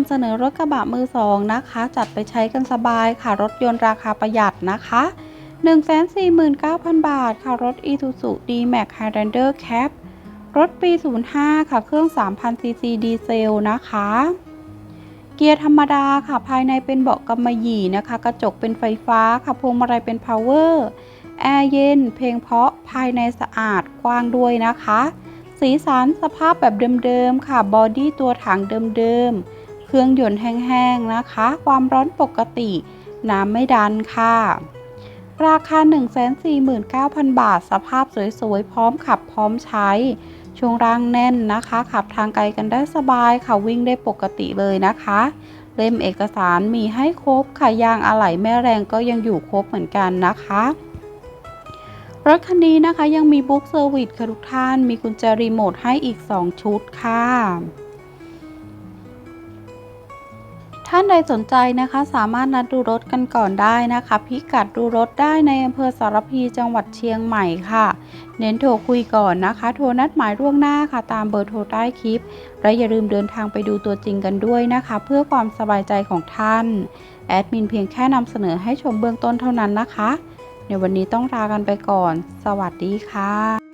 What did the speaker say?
ำเสนอรถกระบะมือสองนะคะ จัดไปใช้กันสบายค่ะ รถยนต์ราคาประหยัดนะคะ 149,000 บาทค่ะ รถ Isuzu D-Max Highlander Cap รถปี 05 ค่ะ เครื่อง 3,000ซีซีดีเซลนะคะ เกียร์ธรรมดาค่ะ ภายในเป็นเบาะกำมะหยี่นะคะ กระจกเป็นไฟฟ้าค่ะ พวงมาลัยเป็น power แอร์เย็น เพลงเพราะ ภายในสะอาด กว้างด้วยนะคะ สีสันสภาพแบบเดิมๆ ค่ะ บอดี้ตัวถังเดิมๆ เครื่องยนต์แห้งๆนะคะ ความร้อนปกติ น้ำไม่ดันค่ะ ราคา 149,000 บาท สภาพสวยๆ พร้อมขับพร้อมใช้ ช่วงล่างแน่นนะคะ ขับทางไกลกันได้สบายค่ะ วิ่งได้ปกติเลยนะคะ เล่มเอกสารมีให้ครบค่ะยางอะไหล่แม่แรงก็ยังอยู่ครบเหมือนกันนะคะรถคันนี้นะคะยังมีบุ๊กเซอร์วิสค่ะทุกท่าน มีกุญแจรีโมทให้อีก 2 ชุดค่ะ ท่านใดสนใจนะคะสามารถนัดดูรถกันก่อนได้นะคะ พิกัดดูรถได้ในอำเภอสารพีจังหวัดเชียงใหม่ค่ะ เน้นโทรคุยก่อนนะคะ โทรนัดหมายล่วงหน้าค่ะ ตามเบอร์โทรใต้คลิป และอย่าลืมเดินทางไปดูตัวจริงกันด้วยนะคะ เพื่อความสบายใจของท่านแอดมินเพียงแค่นำเสนอให้ชมเบื้องต้นเท่านั้นนะคะในวันนี้ต้องลากันไปก่อน สวัสดีค่ะ